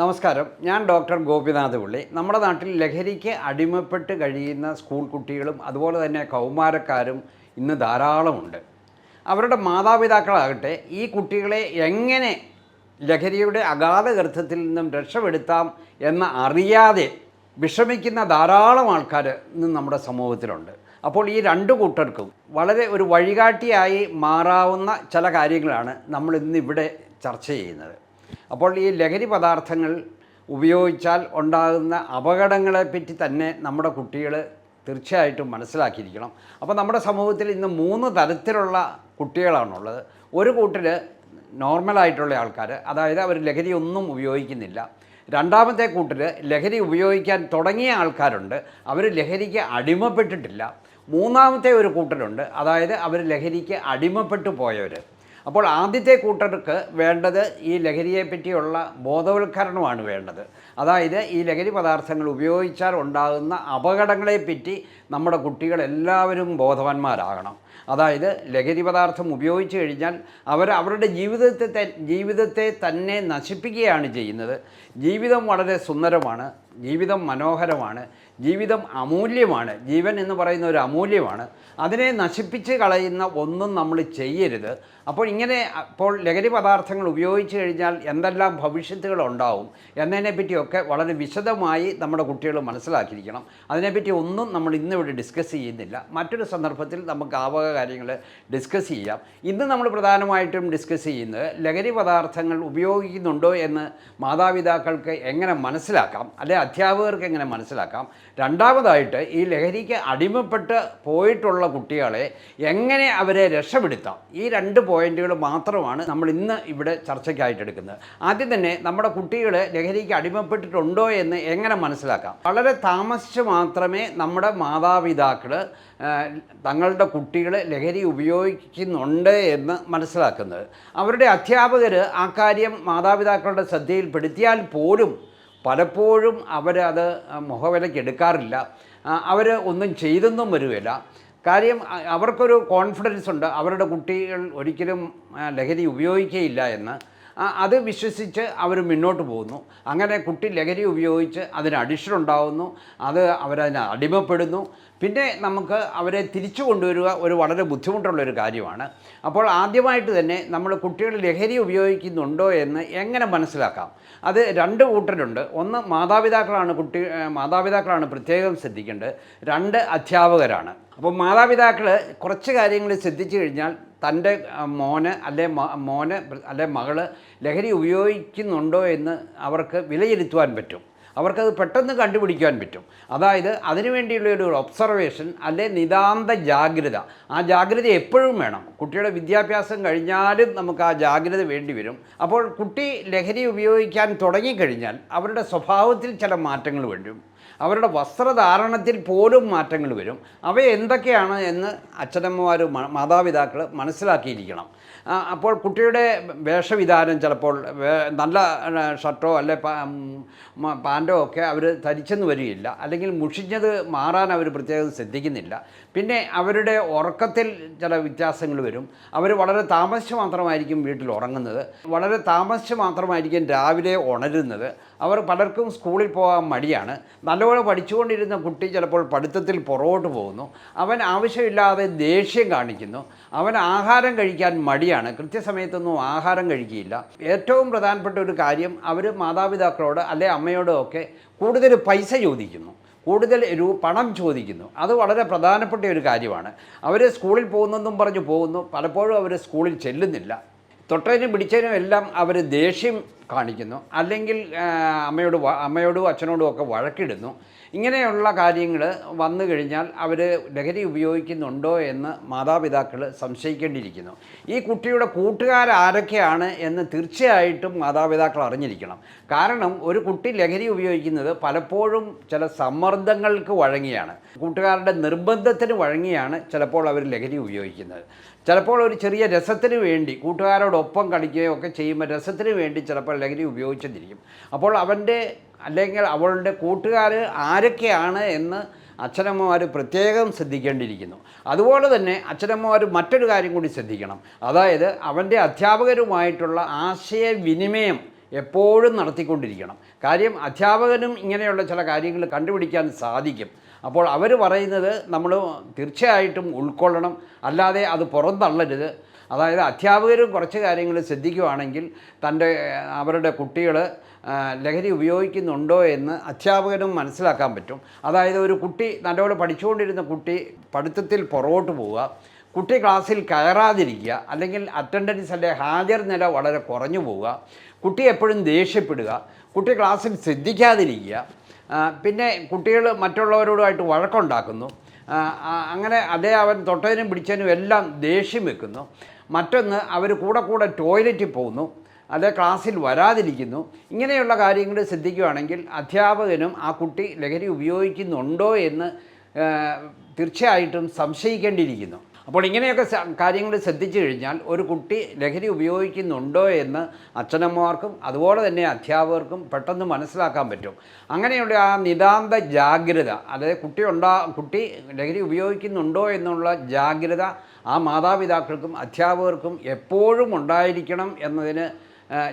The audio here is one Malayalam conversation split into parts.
നമസ്കാരം. ഞാൻ ഡോക്ടർ ഗോപിനാഥ് പുള്ളി നമ്മുടെ നാട്ടിൽ ലഹരിക്ക് അടിമപ്പെട്ട് കഴിയുന്ന സ്കൂൾ കുട്ടികളും അതുപോലെ തന്നെ കൗമാരക്കാരും ഇന്ന് ധാരാളമുണ്ട്. അവരുടെ മാതാപിതാക്കളാകട്ടെ ഈ കുട്ടികളെ എങ്ങനെ ലഹരിയുടെ അഗാധ ഗർത്തത്തിൽ നിന്നും രക്ഷപ്പെടുത്താം എന്ന് അറിയാതെ വിഷമിക്കുന്ന ധാരാളം ആൾക്കാർ ഇന്ന് നമ്മുടെ സമൂഹത്തിലുണ്ട്. അപ്പോൾ ഈ രണ്ട് കൂട്ടർക്കും വളരെ ഒരു വഴികാട്ടിയായി മാറാവുന്ന ചില കാര്യങ്ങളാണ് നമ്മൾ ഇന്നിവിടെ ചർച്ച ചെയ്യുന്നത്. അപ്പോൾ ഈ ലഹരി പദാർത്ഥങ്ങൾ ഉപയോഗിച്ചാൽ ഉണ്ടാകുന്ന അപകടങ്ങളെപ്പറ്റി തന്നെ നമ്മുടെ കുട്ടികൾ തീർച്ചയായിട്ടും മനസ്സിലാക്കിയിരിക്കണം. അപ്പോൾ നമ്മുടെ സമൂഹത്തിൽ ഇന്ന് മൂന്ന് തരത്തിലുള്ള കുട്ടികളാണുള്ളത്. ഒരു കൂട്ടിൽ നോർമലായിട്ടുള്ള ആൾക്കാർ അതായത് അവർ ലഹരി ഒന്നും ഉപയോഗിക്കുന്നില്ല. രണ്ടാമത്തെ കൂട്ടിൽ ലഹരി ഉപയോഗിക്കാൻ തുടങ്ങിയ ആൾക്കാരുണ്ട്. അവർ ലഹരിക്ക് അടിമപ്പെട്ടിട്ടില്ല. മൂന്നാമത്തെ ഒരു കൂട്ടരുണ്ട്. അതായത് അവർ ലഹരിക്ക് അടിമപ്പെട്ടു പോയവർ അപ്പോൾ ആദ്യത്തെ കൂട്ടർക്ക് വേണ്ടത് ഈ ലഹരിയെ പറ്റിയുള്ള ബോധവൽക്കരണമാണ് വേണ്ടത്. അതായത് ഈ ലഹരി പദാർത്ഥങ്ങൾ ഉപയോഗിച്ചാൽ ഉണ്ടാകുന്ന അപകടങ്ങളെപ്പറ്റി നമ്മുടെ കുട്ടികൾ എല്ലാവരും ബോധവാന്മാരാകണം. അതായത് ലഹരി പദാർത്ഥം ഉപയോഗിച്ച് കഴിഞ്ഞാൽ അവർ അവരുടെ ജീവിതത്തെ ജീവിതത്തെ തന്നെ നശിപ്പിക്കുകയാണ് ചെയ്യുന്നത്. ജീവിതം വളരെ സുന്ദരമാണ്. ജീവിതം മനോഹരമാണ്. ജീവിതം അമൂല്യമാണ്. ജീവൻ എന്ന് പറയുന്ന ഒരു അമൂല്യമാണ്. അതിനെ നശിപ്പിച്ച് കളയുന്ന ഒന്നും നമ്മൾ ചെയ്യരുത്. അപ്പോൾ ഇങ്ങനെ അപ്പോൾ ലഹരി പദാർത്ഥങ്ങൾ ഉപയോഗിച്ച് കഴിഞ്ഞാൽ എന്തെല്ലാം ഭവിഷ്യത്തുകൾ ഉണ്ടാവും എന്നതിനെപ്പറ്റിയൊക്കെ വളരെ വിശദമായി നമ്മുടെ കുട്ടികൾ മനസ്സിലാക്കിയിരിക്കണം. അതിനെപ്പറ്റി ഒന്നും നമ്മൾ ഇന്നിവിടെ ഡിസ്കസ് ചെയ്യുന്നില്ല. മറ്റൊരു സന്ദർഭത്തിൽ നമുക്ക് ആവക കാര്യങ്ങൾ ഡിസ്കസ് ചെയ്യാം. ഇന്ന് നമ്മൾ പ്രധാനമായിട്ടും ഡിസ്കസ് ചെയ്യുന്നത് ലഹരി പദാർത്ഥങ്ങൾ ഉപയോഗിക്കുന്നുണ്ടോ എന്ന് മാതാപിതാക്കൾക്ക് എങ്ങനെ മനസ്സിലാക്കാം? അല്ലെ അധ്യാപകർക്ക് എങ്ങനെ മനസ്സിലാക്കാം? രണ്ടാമതായിട്ട് ഈ ലഹരിക്ക് അടിമപ്പെട്ട് പോയിട്ടുള്ള കുട്ടികളെ എങ്ങനെ അവരെ രക്ഷപ്പെടുത്താം? ഈ രണ്ട് പോയിന്റുകൾ മാത്രമാണ് നമ്മൾ ഇന്ന് ഇവിടെ ചർച്ചയ്ക്കായിട്ട് എടുക്കുന്നത്. ആദ്യം തന്നെ നമ്മുടെ കുട്ടികൾ ലഹരിക്ക് അടിമപ്പെട്ടിട്ടുണ്ടോ എന്ന് എങ്ങനെ മനസ്സിലാക്കാം? വളരെ താമസിച്ച് മാത്രമേ നമ്മുടെ മാതാപിതാക്കൾ തങ്ങളുടെ കുട്ടികൾ ലഹരി ഉപയോഗിക്കുന്നുണ്ട് എന്ന് മനസ്സിലാക്കുന്നത്. അവരുടെ അധ്യാപകർ ആ കാര്യം മാതാപിതാക്കളുടെ ശ്രദ്ധയിൽപ്പെടുത്തിയാൽ പോലും പലപ്പോഴും അവരത് മുഖവിലയ്ക്ക് എടുക്കാറില്ല. അവർ ഒന്നും ചെയ്തെന്നും വരുകയില്ല. കാര്യം അവർക്കൊരു കോൺഫിഡൻസ് ഉണ്ട്. അവരുടെ കുട്ടികൾ ഒരിക്കലും ലഹരി ഉപയോഗിക്കുകയില്ല എന്ന്. അത് വിശ്വസിച്ച് അവർ മുന്നോട്ട് പോകുന്നു. അങ്ങനെ കുട്ടി ലഹരി ഉപയോഗിച്ച് അതിന് അഡിഷൻ ഉണ്ടാകുന്നു അത് അവരതിന് അടിമപ്പെടുന്നു. പിന്നെ നമുക്ക് അവരെ തിരിച്ചു കൊണ്ടുവരിക ഒരു വളരെ ബുദ്ധിമുട്ടുള്ള ഒരു കാര്യമാണ്. അപ്പോൾ ആദ്യമായിട്ട് തന്നെ നമ്മൾ കുട്ടികൾ ലഹരി ഉപയോഗിക്കുന്നുണ്ടോ എന്ന് എങ്ങനെ മനസ്സിലാക്കാം? അത് രണ്ട് കൂട്ടരുണ്ട്. ഒന്ന് മാതാപിതാക്കളാണ് കുട്ടി മാതാപിതാക്കളാണ് പ്രത്യേകം ശ്രദ്ധിക്കേണ്ടത്. രണ്ട് അധ്യാപകരാണ്. അപ്പോൾ മാതാപിതാക്കൾ കുറച്ച് കാര്യങ്ങൾ ശ്രദ്ധിച്ചു കഴിഞ്ഞാൽ തന്റെ മോന് അല്ലെ മോന് അല്ലെ മകൾ ലഹരി ഉപയോഗിക്കുന്നുണ്ടോ എന്ന് അവർക്ക് വിലയിരുത്തുവാൻ പറ്റും. അവർക്കത് പെട്ടെന്ന് കണ്ടുപിടിക്കാൻ പറ്റും. അതായത് അതിനുവേണ്ടിയുള്ള ഒരു ഒബ്സർവേഷൻ അല്ലെ നിതാന്ത ജാഗ്രത. ആ ജാഗ്രത എപ്പോഴും വേണം. കുട്ടിയുടെ വിദ്യാഭ്യാസം കഴിഞ്ഞാലും നമുക്ക് ആ ജാഗ്രത വേണ്ടി വരും. അപ്പോൾ കുട്ടി ലഹരി ഉപയോഗിക്കാൻ തുടങ്ങിക്കഴിഞ്ഞാൽ അവരുടെ സ്വഭാവത്തിൽ ചില മാറ്റങ്ങൾ വരും. അവരുടെ വസ്ത്രധാരണത്തിൽ പോലും മാറ്റങ്ങൾ വരും. അവ എന്തൊക്കെയാണ് എന്ന് അച്ഛനമ്മമാർ മാതാപിതാക്കൾ മനസ്സിലാക്കിയിരിക്കണം. അപ്പോൾ കുട്ടിയുടെ വേഷവിധാനം ചിലപ്പോൾ നല്ല ഷർട്ടോ അല്ലെ പാന്റോ ഒക്കെ അവർ ധരിച്ചെന്ന് വരികയില്ല. അല്ലെങ്കിൽ മുഷിഞ്ഞത് മാറാൻ അവർ പ്രത്യേകം ശ്രദ്ധിക്കുന്നില്ല. പിന്നെ അവരുടെ ഉറക്കത്തിൽ ചില വ്യത്യാസങ്ങൾ വരും. അവർ വളരെ താമസിച്ച് മാത്രമായിരിക്കും വീട്ടിൽ ഉറങ്ങുന്നത്. വളരെ താമസിച്ച് മാത്രമായിരിക്കും രാവിലെ ഉണരുന്നത്. അവർ പലർക്കും സ്കൂളിൽ പോകാൻ മടിയാണ്. നല്ലപോലെ പഠിച്ചുകൊണ്ടിരുന്ന കുട്ടി ചിലപ്പോൾ പഠിത്തത്തിൽ പുറകോട്ട് പോകുന്നു. അവൻ ആവശ്യമില്ലാതെ ദേഷ്യം കാണിക്കുന്നു. അവൻ ആഹാരം കഴിക്കാൻ മടിയാണ്. കൃത്യസമയത്തൊന്നും ആഹാരം കഴിക്കുകയില്ല ഏറ്റവും പ്രധാനപ്പെട്ട ഒരു കാര്യം അവർ മാതാപിതാക്കളോട് അല്ലെ അമ്മയോടോ ഒക്കെ കൂടുതൽ പൈസ ചോദിക്കുന്നു. കൂടുതൽ രൂ പണം ചോദിക്കുന്നു. അത് വളരെ പ്രധാനപ്പെട്ട ഒരു കാര്യമാണ്. അവർ സ്കൂളിൽ പോകുന്നെന്നും പറഞ്ഞു പോകുന്നു. പലപ്പോഴും അവർ സ്കൂളിൽ ചെല്ലുന്നില്ല. തൊട്ടതിനും പിടിച്ചതിനും എല്ലാം അവർ ദേഷ്യം കാണിക്കുന്നു. അല്ലെങ്കിൽ അമ്മയോട് അമ്മയോടും അച്ഛനോടും ഒക്കെ വഴക്കിടുന്നു. ഇങ്ങനെയുള്ള കാര്യങ്ങൾ വന്നു കഴിഞ്ഞാൽ അവർ ലഹരി ഉപയോഗിക്കുന്നുണ്ടോ എന്ന് മാതാപിതാക്കൾ സംശയിക്കേണ്ടിയിരിക്കുന്നു. ഈ കുട്ടിയുടെ കൂട്ടുകാരാരൊക്കെയാണ് എന്ന് തീർച്ചയായിട്ടും മാതാപിതാക്കൾ അറിഞ്ഞിരിക്കണം. കാരണം ഒരു കുട്ടി ലഹരി ഉപയോഗിക്കുന്നത് പലപ്പോഴും ചില സമ്മർദ്ദങ്ങൾക്ക് വഴങ്ങിയാണ്. കൂട്ടുകാരുടെ നിർബന്ധത്തിന് വഴങ്ങിയാണ് ചിലപ്പോൾ അവർ ലഹരി ഉപയോഗിക്കുന്നത്. ചിലപ്പോൾ ഒരു ചെറിയ രസത്തിന് വേണ്ടി കൂട്ടുകാരോടൊപ്പം കളിക്കുകയോ ഒക്കെ ചെയ്യുമ്പോൾ രസത്തിന് വേണ്ടി ചിലപ്പോൾ ലഹരി ഉപയോഗിച്ചെന്നിരിക്കും. അപ്പോൾ അവന്റെ അല്ലെങ്കിൽ അവളുടെ കൂട്ടുകാർ ആരൊക്കെയാണ് എന്ന് അച്ഛനമ്മമാർ പ്രത്യേകം ശ്രദ്ധിക്കേണ്ടിയിരിക്കുന്നു. അതുപോലെ തന്നെ അച്ഛനമ്മമാർ മറ്റൊരു കാര്യം കൂടി ശ്രദ്ധിക്കണം. അതായത് അവന്റെ അധ്യാപകരുമായിട്ടുള്ള ആശയവിനിമയം എപ്പോഴും നടത്തിക്കൊണ്ടിരിക്കണം. കാര്യം അധ്യാപകനും ഇങ്ങനെയുള്ള ചില കാര്യങ്ങൾ കണ്ടുപിടിക്കാൻ സാധിക്കും. അപ്പോൾ അവർ പറയുന്നത് നമ്മൾ തീർച്ചയായിട്ടും ഉൾക്കൊള്ളണം. അല്ലാതെ അത് പുറന്തള്ളരുത്. അതായത് അധ്യാപകരും കുറച്ച് കാര്യങ്ങൾ ശ്രദ്ധിക്കുകയാണെങ്കിൽ തന്റെ അവരുടെ കുട്ടികൾ ലഹരി ഉപയോഗിക്കുന്നുണ്ടോ എന്ന് അധ്യാപകനും മനസ്സിലാക്കാൻ പറ്റും. അതായത് ഒരു കുട്ടി നല്ലപോലെ പഠിച്ചുകൊണ്ടിരുന്ന കുട്ടി പഠിത്തത്തിൽ പുറകോട്ട് പോവുക. കുട്ടി ക്ലാസ്സിൽ കയറാതിരിക്കുക. അല്ലെങ്കിൽ അറ്റൻഡൻസ് അല്ലെ ഹാജർ നില വളരെ കുറഞ്ഞു പോവുക. കുട്ടി എപ്പോഴും ദേഷ്യപ്പെടുക. കുട്ടി ക്ലാസ്സിൽ ശ്രദ്ധിക്കാതിരിക്കുക. പിന്നെ കുട്ടികൾ മറ്റുള്ളവരോടുമായിട്ട് വഴക്കുണ്ടാക്കുന്നു. അങ്ങനെ അതേ അവൻ തൊട്ടതിനും പിടിച്ചതിനും എല്ലാം ദേഷ്യം വെക്കുന്നു. മറ്റൊന്ന് അവർ കൂടെ കൂടെ ടോയ്ലറ്റിൽ പോകുന്നു. അത് ക്ലാസ്സിൽ വരാതിരിക്കുന്നു. ഇങ്ങനെയുള്ള കാര്യങ്ങൾ ശ്രദ്ധിക്കുകയാണെങ്കിൽ അധ്യാപകനും ആ കുട്ടി ലഹരി ഉപയോഗിക്കുന്നുണ്ടോ എന്ന് തീർച്ചയായിട്ടും സംശയിക്കേണ്ടിയിരിക്കുന്നു. അപ്പോൾ ഇങ്ങനെയൊക്കെ കാര്യങ്ങൾ ശ്രദ്ധിച്ചു കഴിഞ്ഞാൽ ഒരു കുട്ടി ലഹരി ഉപയോഗിക്കുന്നുണ്ടോ എന്ന് അച്ഛനമ്മമാർക്കും അതുപോലെ തന്നെ അധ്യാപകർക്കും പെട്ടെന്ന് മനസ്സിലാക്കാൻ പറ്റും. അങ്ങനെയുള്ള ആ നിതാന്ത ജാഗ്രത അതായത് കുട്ടി ഉണ്ടാ കുട്ടി ലഹരി ഉപയോഗിക്കുന്നുണ്ടോ എന്നുള്ള ജാഗ്രത ആ മാതാപിതാക്കൾക്കും അധ്യാപകർക്കും എപ്പോഴും ഉണ്ടായിരിക്കണം എന്നതിന്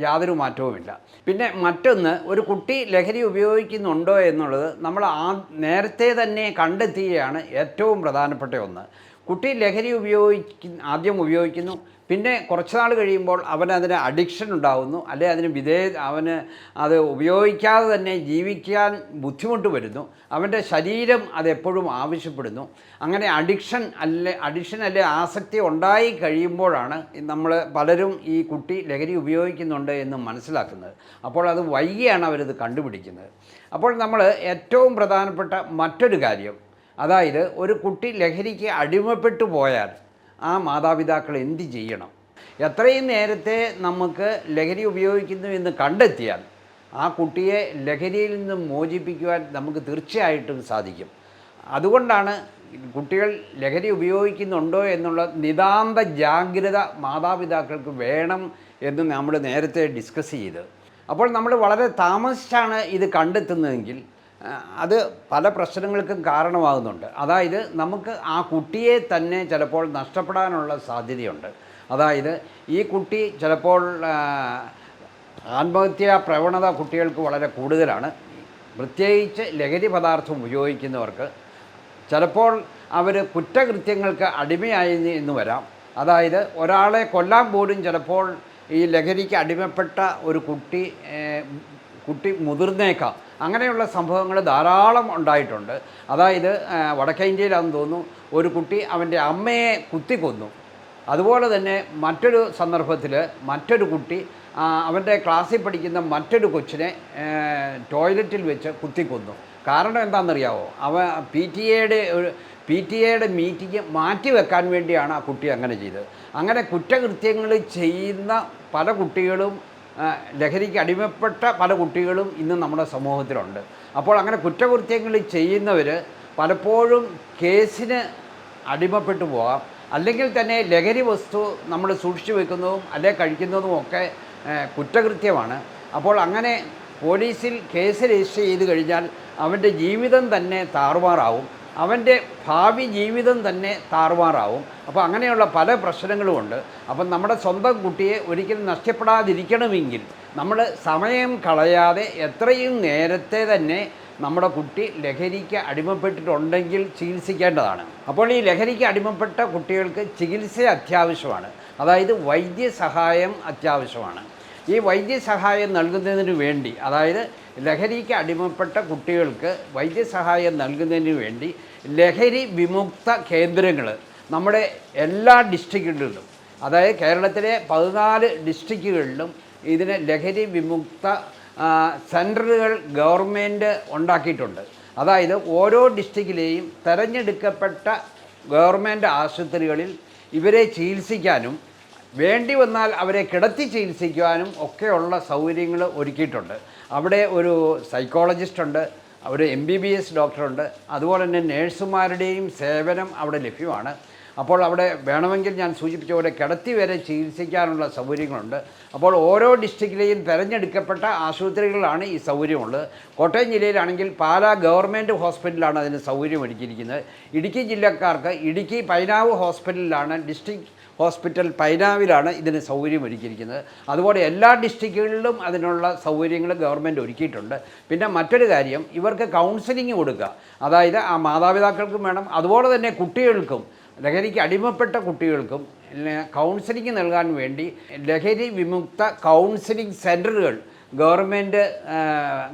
യാതൊരു മാറ്റവുമില്ല. പിന്നെ മറ്റൊന്ന് ഒരു കുട്ടി ലഹരി ഉപയോഗിക്കുന്നുണ്ടോ എന്നുള്ളത് നമ്മൾ ആ നേരത്തെ തന്നെ കണ്ടെത്തുകയാണ് ഏറ്റവും പ്രധാനപ്പെട്ട ഒന്ന്. കുട്ടി ലഹരി ഉപയോഗിക്കുന്ന ആദ്യം ഉപയോഗിക്കുന്നു. പിന്നെ കുറച്ച് നാൾ കഴിയുമ്പോൾ അവന് അതിന് അഡിക്ഷൻ ഉണ്ടാകുന്നു അല്ലെ അതിന് വിധേ അവന് അത് ഉപയോഗിക്കാതെ തന്നെ ജീവിക്കാൻ ബുദ്ധിമുട്ട് വരുന്നു. അവന്റെ ശരീരം അതെപ്പോഴും ആവശ്യപ്പെടുന്നു. അങ്ങനെ അഡിക്ഷൻ അല്ലെ അഡിക്ഷൻ അല്ലെ ആസക്തി ഉണ്ടായി കഴിയുമ്പോഴാണ് നമ്മൾ പലരും ഈ കുട്ടി ലഹരി ഉപയോഗിക്കുന്നുണ്ട് എന്ന് മനസ്സിലാക്കുന്നത്. അപ്പോൾ അത് വൈകിയാണ് അവരത് കണ്ടുപിടിക്കുന്നത്. അപ്പോൾ നമ്മൾ ഏറ്റവും പ്രധാനപ്പെട്ട മറ്റൊരു കാര്യം അതായത് ഒരു കുട്ടി ലഹരിക്ക് അടിമപ്പെട്ടു പോയാൽ ആ മാതാപിതാക്കൾ എന്ത് ചെയ്യണം? എത്രയും നേരത്തെ നമുക്ക് ലഹരി ഉപയോഗിക്കുന്നു എന്ന് കണ്ടെത്തിയാൽ ആ കുട്ടിയെ ലഹരിയിൽ നിന്നും മോചിപ്പിക്കുവാൻ നമുക്ക് തീർച്ചയായിട്ടും സാധിക്കും. അതുകൊണ്ടാണ് കുട്ടികൾ ലഹരി ഉപയോഗിക്കുന്നുണ്ടോ എന്നുള്ള നിതാന്ത ജാഗ്രത മാതാപിതാക്കൾക്ക് വേണം എന്ന് നമ്മൾ നേരത്തെ ഡിസ്കസ് ചെയ്ത്. അപ്പോൾ നമ്മൾ വളരെ താമസിച്ചാണ് ഇത് കണ്ടെത്തുന്നതെങ്കിൽ അത് പല പ്രശ്നങ്ങൾക്കും കാരണമാകുന്നുണ്ട്. അതായത് നമുക്ക് ആ കുട്ടിയെ തന്നെ ചിലപ്പോൾ നഷ്ടപ്പെടാനുള്ള സാധ്യതയുണ്ട്. അതായത് ഈ കുട്ടി ചിലപ്പോൾ ആത്മഹത്യാ പ്രവണത കുട്ടികൾക്ക് വളരെ കൂടുതലാണ്. പ്രത്യേകിച്ച് ലഹരി പദാർത്ഥം ഉപയോഗിക്കുന്നവർക്ക് ചിലപ്പോൾ അവർ കുറ്റകൃത്യങ്ങൾക്ക് അടിമയായി എന്ന് വരാം. അതായത് ഒരാളെ കൊല്ലാൻ പോലും ചിലപ്പോൾ ഈ ലഹരിക്ക് അടിമപ്പെട്ട ഒരു കുട്ടി കുട്ടി മുതിർന്നേക്കാം. അങ്ങനെയുള്ള സംഭവങ്ങൾ ധാരാളം ഉണ്ടായിട്ടുണ്ട്. അതായത് വടക്കേ ഇന്ത്യയിലാണെന്ന് തോന്നുന്നു ഒരു കുട്ടി അവന്റെ അമ്മയെ കുത്തിക്കൊന്നു. അതുപോലെ തന്നെ മറ്റൊരു സന്ദർഭത്തിൽ മറ്റൊരു കുട്ടി അവന്റെ ക്ലാസ്സിൽ പഠിക്കുന്ന മറ്റൊരു കൊച്ചിനെ ടോയ്ലറ്റിൽ വെച്ച് കുത്തിക്കൊന്നു. കാരണം എന്താണെന്നറിയാവോ? അവ പി ടി എയുടെ പി ടി എയുടെ മീറ്റിംഗ് മാറ്റി വെക്കാൻ വേണ്ടിയാണ് ആ കുട്ടി അങ്ങനെ ചെയ്തത്. അങ്ങനെ കുറ്റകൃത്യങ്ങൾ ചെയ്യുന്ന പല കുട്ടികളും ലഹരിക്ക് അടിമപ്പെട്ട പല കുട്ടികളും ഇന്ന് നമ്മുടെ സമൂഹത്തിലുണ്ട്. അപ്പോൾ അങ്ങനെ കുറ്റകൃത്യങ്ങൾ ചെയ്യുന്നവർ പലപ്പോഴും കേസിന് അടിമപ്പെട്ടു പോകാം. അല്ലെങ്കിൽ തന്നെ ലഹരി വസ്തു നമ്മൾ സൂക്ഷിച്ചു വെക്കുന്നതും അല്ലെ കഴിക്കുന്നതും ഒക്കെ കുറ്റകൃത്യമാണ്. അപ്പോൾ അങ്ങനെ പോലീസിൽ കേസ് രജിസ്റ്റർ ചെയ്ത് കഴിഞ്ഞാൽ അവന്റെ ജീവിതം തന്നെ താറുമാറാവും. അവന്റെ ഭാവി ജീവിതം തന്നെ താറുമാറാവും. അപ്പോൾ അങ്ങനെയുള്ള പല പ്രശ്നങ്ങളുമുണ്ട്. അപ്പം നമ്മുടെ സ്വന്തം കുട്ടിയെ ഒരിക്കലും നഷ്ടപ്പെടാതിരിക്കണമെങ്കിൽ നമ്മൾ സമയം കളയാതെ എത്രയും നേരത്തെ തന്നെ നമ്മുടെ കുട്ടി ലഹരിക്ക് അടിമപ്പെട്ടിട്ടുണ്ടെങ്കിൽ ചികിത്സിക്കേണ്ടതാണ്. അപ്പോൾ ഈ ലഹരിക്ക് അടിമപ്പെട്ട കുട്ടികൾക്ക് ചികിത്സ അത്യാവശ്യമാണ്. അതായത് വൈദ്യസഹായം അത്യാവശ്യമാണ്. ഈ വൈദ്യസഹായം നൽകുന്നതിന് വേണ്ടി അതായത് ലഹരിക്ക് അടിമപ്പെട്ട കുട്ടികൾക്ക് വൈദ്യസഹായം നൽകുന്നതിന് വേണ്ടി ലഹരി വിമുക്ത കേന്ദ്രങ്ങൾ നമ്മുടെ എല്ലാ ഡിസ്ട്രിക്റ്റുകളിലും അതായത് കേരളത്തിലെ പതിനാല് ഡിസ്ട്രിക്റ്റുകളിലും ഇതിന് ലഹരി വിമുക്ത സെന്ററുകൾ ഗവൺമെന്റ് ഉണ്ടാക്കിയിട്ടുണ്ട്. അതായത് ഓരോ ഡിസ്ട്രിക്റ്റിലെയും തിരഞ്ഞെടുക്കപ്പെട്ട ഗവൺമെന്റ് ആശുപത്രികളിൽ ഇവരെ ചികിത്സിക്കാനും വേണ്ടി വന്നാൽ അവരെ കിടത്തി ചികിത്സിക്കുവാനും ഒക്കെയുള്ള സൗകര്യങ്ങൾ ഒരുക്കിയിട്ടുണ്ട്. അവിടെ ഒരു സൈക്കോളജിസ്റ്റ് ഉണ്ട് ഒരു എം ബി ബി എസ് ഡോക്ടറുണ്ട് അതുപോലെ തന്നെ നേഴ്സുമാരുടെയും സേവനം അവിടെ ലഭ്യമാണ്. അപ്പോൾ അവിടെ വേണമെങ്കിൽ ഞാൻ സൂചിപ്പിച്ച പോലെ കിടത്തി വരെ ചികിത്സിക്കാനുള്ള സൗകര്യങ്ങളുണ്ട്. അപ്പോൾ ഓരോ ഡിസ്ട്രിക്റ്റിലെയും തിരഞ്ഞെടുക്കപ്പെട്ട ആശുപത്രികളിലാണ് ഈ സൗകര്യമുള്ളത്. കോട്ടയം ജില്ലയിലാണെങ്കിൽ പാലാ ഗവൺമെന്റ് ഹോസ്പിറ്റലാണ് അതിന് സൗകര്യം ഒരുക്കിയിരിക്കുന്നത് ഇടുക്കി ജില്ലക്കാർക്ക് ഇടുക്കി പൈനാവ് ഹോസ്പിറ്റലിലാണ് ഡിസ്ട്രിക്ട് ഹോസ്പിറ്റൽ പൈനാവിലാണ് ഇതിന് സൗകര്യം ഒരുക്കിയിരിക്കുന്നത് അതുപോലെ എല്ലാ ഡിസ്ട്രിക്റ്റുകളിലും അതിനുള്ള സൗകര്യങ്ങൾ ഗവൺമെന്റ് ഒരുക്കിയിട്ടുണ്ട്. പിന്നെ മറ്റൊരു കാര്യം ഇവർക്ക് കൗൺസിലിംഗ് കൊടുക്കുക. അതായത് ആ മാതാപിതാക്കൾക്കും വേണം. അതുപോലെ തന്നെ കുട്ടികൾക്കും ലഹരിക്ക് അടിമപ്പെട്ട കുട്ടികൾക്കും കൗൺസിലിംഗ് നൽകാൻ വേണ്ടി ലഹരി വിമുക്ത കൗൺസിലിംഗ് സെന്ററുകൾ ഗവൺമെന്റ്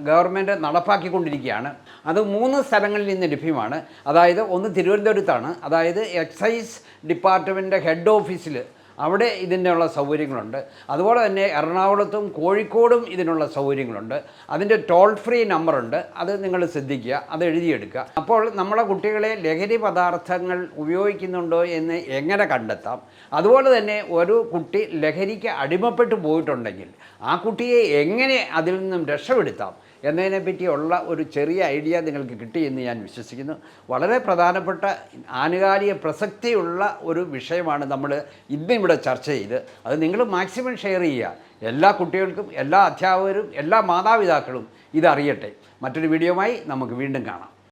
ഗവൺമെന്റ് നടപ്പാക്കിക്കൊണ്ടിരിക്കുകയാണ്. അത് മൂന്ന് സ്ഥലങ്ങളിൽ നിന്ന് ലഭ്യമാണ്. അതായത് ഒന്ന് തിരുവനന്തപുരത്താണ്. അതായത് എക്സൈസ് ഡിപ്പാർട്ട്മെന്റ് ഹെഡ് ഓഫീസിൽ അവിടെ ഇതിനുള്ള സൗകര്യങ്ങളുണ്ട്. അതുപോലെ തന്നെ എറണാകുളത്തും കോഴിക്കോടും ഇതിനുള്ള സൗകര്യങ്ങളുണ്ട്. അതിന്റെ ടോൾ ഫ്രീ നമ്പറുണ്ട്. അത് നിങ്ങൾ ശ്രദ്ധിക്കുക. അത് എഴുതിയെടുക്കുക. അപ്പോൾ നമ്മളെ കുട്ടികളെ ലഹരി പദാർത്ഥങ്ങൾ ഉപയോഗിക്കുന്നുണ്ടോ എന്ന് എങ്ങനെ കണ്ടെത്താം? അതുപോലെ തന്നെ ഒരു കുട്ടി ലഹരിക്ക് അടിമപ്പെട്ടു പോയിട്ടുണ്ടെങ്കിൽ ആ കുട്ടിയെ എങ്ങനെ അതിൽ നിന്നും രക്ഷപ്പെടുത്താം? എന്നതിനെ പറ്റിയുള്ള ഒരു ചെറിയ ഐഡിയ നിങ്ങൾക്ക് കിട്ടിയെന്ന് ഞാൻ വിശ്വസിക്കുന്നു. വളരെ പ്രധാനപ്പെട്ട ആനുകാലിക പ്രസക്തിയുള്ള ഒരു വിഷയമാണ് നമ്മൾ ഇന്ന് ഇവിടെ ചർച്ച ചെയ്ത്. അത് നിങ്ങൾ മാക്സിമം ഷെയർ ചെയ്യുക. എല്ലാ കുട്ടികൾക്കും എല്ലാ അധ്യാപകരും എല്ലാ മാതാപിതാക്കളും ഇതറിയട്ടെ. മറ്റൊരു വീഡിയോയുമായി നമുക്ക് വീണ്ടും കാണാം.